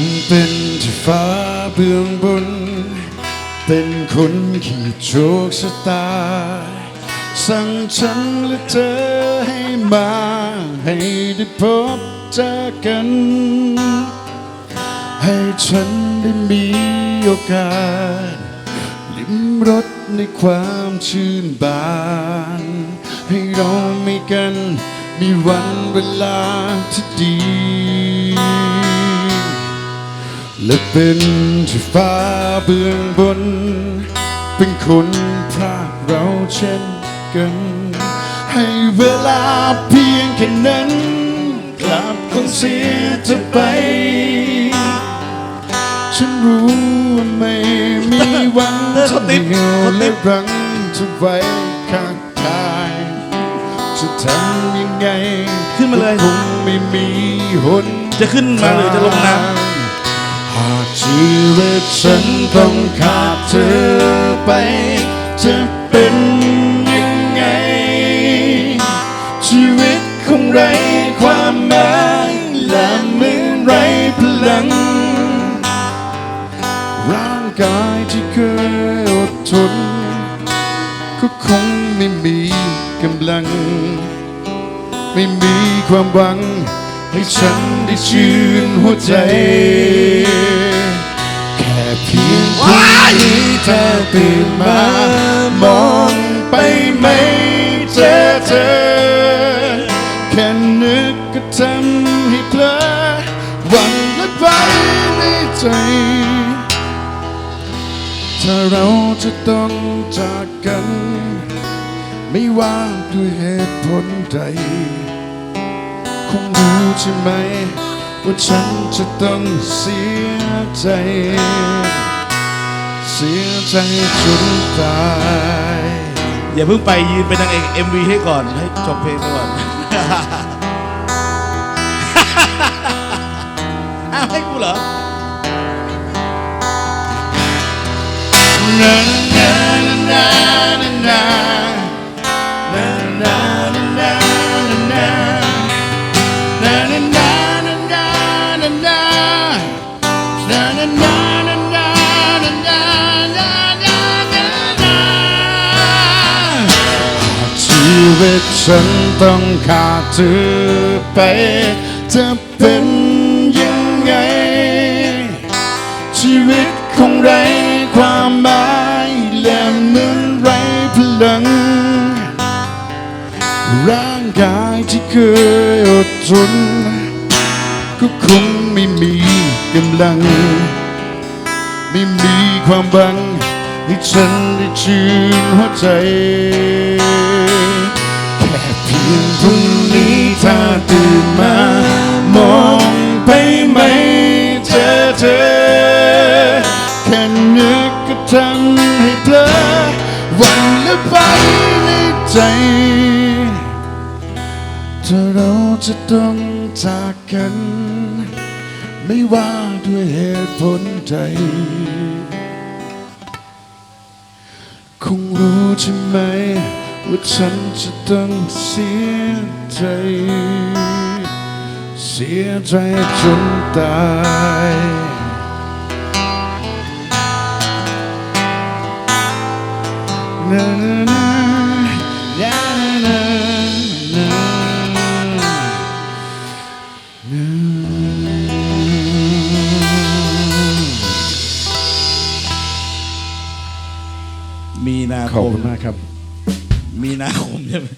งเป็นที่ฟ้าเบื้องบน เป็นคนขีดโชคชะตา สั่งฉันและเธอให้มา ให้ได้พบเจอกัน ให้ฉันได้มีโอกาส ลิ้มรสในความชื่นบาน ให้เราไม่กัน มีวันเวลาที่ดี และเป็นที่ฟ้าเบื้องบน เป็นคนพรากเราเช่นกัน ให้เวลาเพียงแค่นั้น กลับคงเสียเธอไป ฉันรู้ว่าไม่มีวันเลิกเขาติ๊บเดียวเขาติ๊และบรั้งเธอไว้ข้างกายจะทำยังไงขึ้นมาเลยก็คงไม่มีหนจะขึ้นมาหรือจะลงน้ หากชีวิตฉันต้องขาดเธอไป จะเป็นยังไง ชีวิตคงไร้ความหมายและเหมือนไร้พลัง ร่างกายที่เคยอดทน ก็คงไม่มีกำลัง ไม่มีความหวังให้ฉัน ได้ชื่นหัวใจ แค่เพียงพรุ่งนี้เธอตื่นมามองไปไม่เจอเธอ แค่นึกก็ทำให้เพลอหวันและไปในใจ ถ้าเราจะต้องจากกัน ไม่ว่าด้วยเหตุผลใด งรู้ใช่ไหม ว่าฉันจะต้องเสียใจ เสียใจจนตายำอย่าเพิ่งไปยืนเป็นนางเอก MV ให้ก่อน ให้จบเพลงไปก่อน อ้าวให้กูเหรอนานา วิตฉันต้องขาดเธอไป จะเป็นยังไง ชีวิตคงไร้ความหมายและเหมือนไร้พลัง ร่างกายที่เคยอดทนก็คงไม่มีกำลัง ไม่มีความหวังให้ฉันได้ชื่นหัวใจ ยงพรุ่งนี้ถ้าตื่นมามองไปไม่เจอเธอแค่นึกก็ทำให้เพลอวันและไปในใจถ้าเราจะต้องจากกัน ไม่ว่าด้วยเหตุผลใดคงรู้ใช่ไหม ว่าฉันจะต้องเสียใจ เสียใจจนตายนานานานานานานามีนาขอบคมคุณมากครับ มีนาคมใช่ไหม